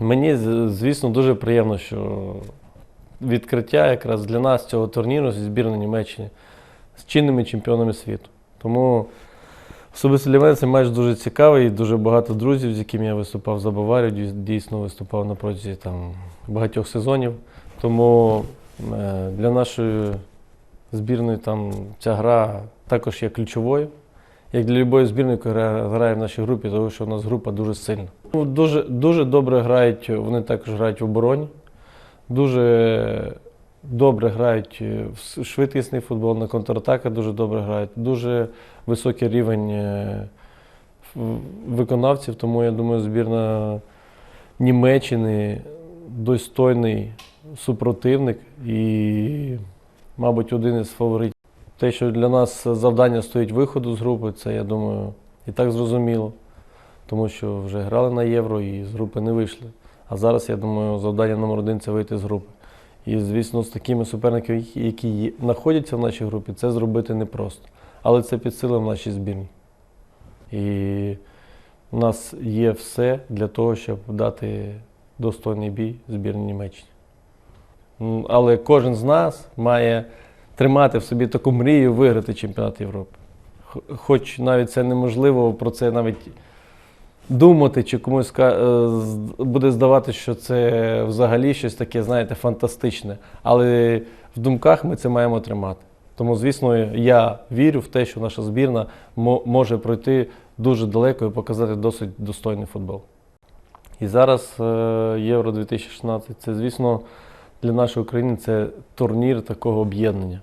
Мені, звісно, дуже приємно, що відкриття якраз для нас цього турніру зі збірної Німеччини з чинними чемпіонами світу. Тому особисто для мене цей матч дуже цікавий. Дуже багато друзів, з якими я виступав за Баварію, дійсно виступав на протязі там, багатьох сезонів. Тому е, для нашої збірної там, ця гра також є ключовою. Як для будь-якої збірної, яка грає, в нашій групі, тому що у нас група дуже сильна. Ну, Дуже, дуже добре грають, вони також грають в обороні. Дуже добре грають в швидкісний футбол, на контратаках дуже добре грають. Дуже високий рівень е, виконавців, тому я думаю, збірна Німеччини достойний супротивник і, мабуть, один із фаворитів. Те, що для нас завдання стоїть виходу з групи, це, я думаю, і так зрозуміло, тому що вже грали на євро і з групи не вийшли. А зараз, я думаю, завдання номер один це вийти з групи. І, звісно, з такими суперниками, які- знаходяться в нашій групі, це зробити непросто. Але це під силам нашій збірні. І у нас є все для того, щоб дати достойний бій збірній Німеччині. М, Але кожен з нас має тримати в собі таку мрію виграти чемпіонат Європи. Хоч навіть це неможливо про це навіть думати, чи комусь е, буде здавати, що це взагалі щось таке, знаєте, фантастичне. Але в думках ми це маємо тримати. Тому, звісно, я вірю в те, що наша збірна може пройти дуже далеко і показати досить достойний футбол. І зараз е, Євро 2016 це, звісно, для нашої України це турнір такого об'єднання,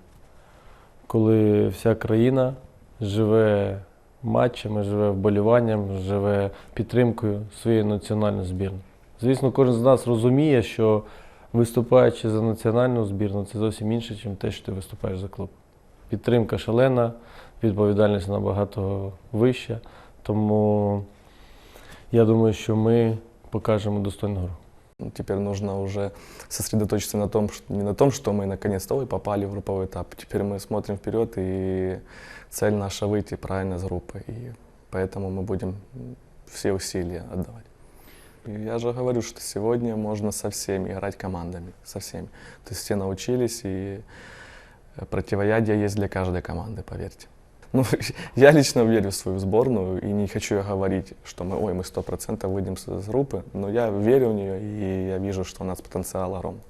коли вся країна живе матчами, живе вболіванням, живе підтримкою своєї національної збірної. Звісно, кожен з нас розуміє, що виступаючи за національну збірну, це зовсім інше, ніж те, що ти виступаєш за клуб. Підтримка шалена, відповідальність набагато вища. Тому я думаю, що ми покажемо достойну гру. Теперь нужно уже сосредоточиться на том, что, не на том, что мы наконец-то ой, попали в групповой этап. Теперь мы смотрим вперед, и цель наша выйти правильно из группы. И поэтому мы будем все усилия отдавать. Я же говорю, что сегодня можно со всеми играть командами, со всеми. То есть все научились, и противоядие есть для каждой команды, поверьте. Ну, я лично верю в свою сборную, и не хочу я говорить, что мы, ой, мы сто процентов выйдем с, с группы, но я верю в нее, и я вижу, что у нас потенциал огромный.